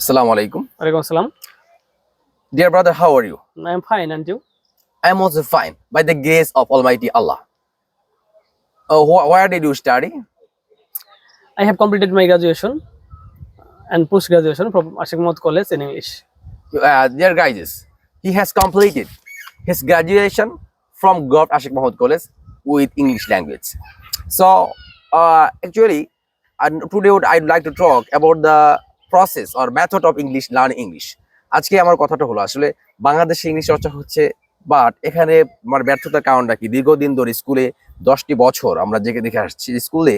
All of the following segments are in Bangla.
Assalamu alaikum. Walaikum assalam. Dear brother, how are you? I'm fine, and you? I am also fine by the grace of Almighty Allah. Uh, wh- where did you study? I have completed my graduation and post graduation from Ashik Mohd College in English. Uh, dear guys, he has completed his graduation from Gov Ashik Mahmood College with English language. So, uh, actually, uh, today would- I'd like to talk about the process or method of English learning English. আজকে আমার কথাটা হলো, আসলে বাংলাদেশে ইংলিশ চর্চা হচ্ছে বাট এখানে আমার ব্যর্থতার কারণটা কি? দীর্ঘদিন ধরে স্কুলে দশটি বছর আমরা যেকে দেখে আসছি, স্কুলে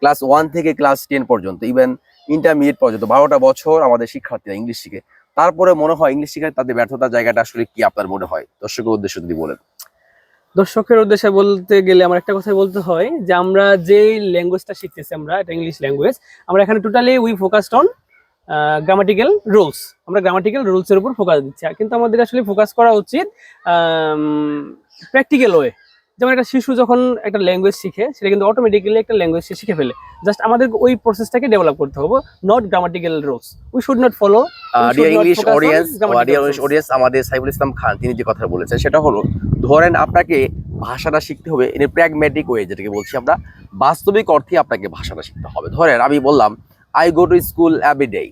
ক্লাস ওয়ান থেকে ক্লাস টেন পর্যন্ত ইভেন ইন্টারমিডিয়েট পর্যন্ত, বারোটা বছর আমাদের শিক্ষার্থীরা ইংলিশ শিখে। তারপরে মনে হয় ইংলিশ শিখে তাদের ব্যর্থতার জায়গাটা আসলে কি আপনার মনে হয়? দর্শকের উদ্দেশ্য যদি বলেন। দর্শকের উদ্দেশ্যে বলতে গেলে আমার একটা কথাই বলতে হয়, যে আমরা যে ল্যাঙ্গুয়েজটা শিখতেছি আমরা, এটা ইংলিশ ল্যাঙ্গুয়েজ আমরা এখানে totally we focused on grammatical rules আমরা গ্রামাটিক্যাল রুলসের উপর ফোকাস দিচ্ছি। কিন্তু আমাদের আসলে ফোকাস করা উচিত প্র্যাকটিক্যাল ওয়ে যেমন একটা শিশু যখন একটা ল্যাঙ্গুয়েজ শিখে সেটা কিন্তু অটোমেটিক্যালি একটা ল্যাঙ্গুয়েজ সে শিখে ফেলে। জাস্ট আমাদের ওই প্রসেসটাকে ডেভেলপ করতে হবে not grammatical rules we should not follow dear English audience dear English audience আমাদের সাইফুল ইসলাম খান তিনি যে কথা বলেছেন সেটা হলো ধরেন আপনাকে ভাষাটা শিখতে হবে ইন প্র্যাগমেটিক ওয়ে যেটাকে বলছি আমরা বাস্তবিক অর্থে আপনাকে ভাষাটা শিখতে হবে। ধরেন আমি বললাম I go to school every day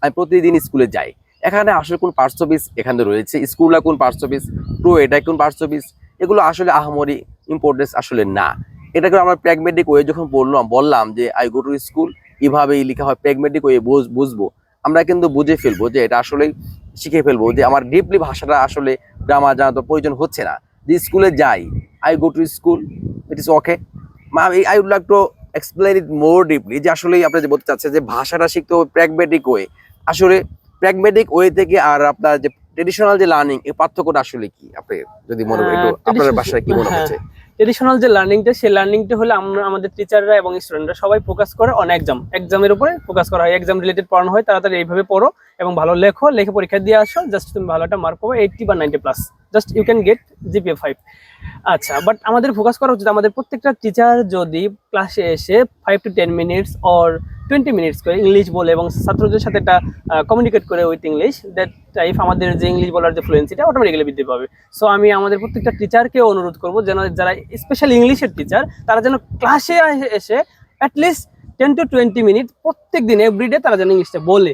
আমি প্রতিদিন স্কুলে যাই। এখানে আসলে কোন পার্টস অফিস এখানে রয়েছে? স্কুলটা কোন পার্টস অফিস টু এটা কোন পার্টস অফিস এগুলো আসলে আহামরি ইম্পর্টেন্স আসলে না। এটাকে আমরা প্র্যাগমেটিক ওয়ে যখন বললাম বললাম যে আই গো টু স্কুল এভাবেই লেখা হয়। প্র্যাগমেটিক ওয়ে বুঝব। আমরা কিন্তু বুঝে ফেলব যে এটা আসলে শিখে ফেলব যে আমার ডিপলি ভাষাটা আসলে গ্রামার জানা তো প্রয়োজন হচ্ছে না। যে স্কুলে যাই I go to school it is okay মা I would like to explain it more deeply যে আসলে আপনি যে বলতে চাচ্ছেন যে ভাষাটা শিখতে হবে প্র্যাগমেটিক ওয়ে আসলে প্র্যাগমেটিক ওয়ে থেকে আর আপনার যে ট্রেডিশনাল যে লার্নিং এই পার্থক্যটা আসলে কি? আপনি যদি মনে করেন একটু আপনার ভাষায় কি মনে হ্যাঁ। হচ্ছে? ট্রেডিশনাল যে লার্নিংটা সেই লার্নিংটা হলে আমরা, আমাদের টিচাররা এবং স্টুডেন্টরা সবাই ফোকাস করে অন এক্সাম এক্সামের উপরে ফোকাস করা হয়। এক্সাম রিলেটেড পড়ানো হয়, তাড়াতাড়ি এইভাবে পড়ো এবং ভালো লেখো। লেখে পরীক্ষা দিয়ে আসো জাস্ট তুমি ভালো একটা মার্ক পাবো এইটটি বা ninety plus just you can get GPA five আচ্ছা বাট আমাদের ফোকাস করা উচিত। আমাদের প্রত্যেকটা টিচার যদি ক্লাসে এসে five to ten minutes or twenty minutes করে ইংলিশ বলে এবং ছাত্রদের সাথে একটা কমিউনিকেট করে উইথ ইংলিশ দ্যাট টাইপ আমাদের যে ইংলিশ বলার যে ফ্লুয়েন্সিটা অটোমেটিক্যালি বৃদ্ধি পাবে। সো আমি আমাদের প্রত্যেকটা টিচারকেও অনুরোধ করব যেন যারা স্পেশাল ইংলিশের টিচার তারা যেন ক্লাসে এসে at least ten to twenty minute প্রত্যেক দিন এভরিডে তারা যেন ইংলিশটা বলে।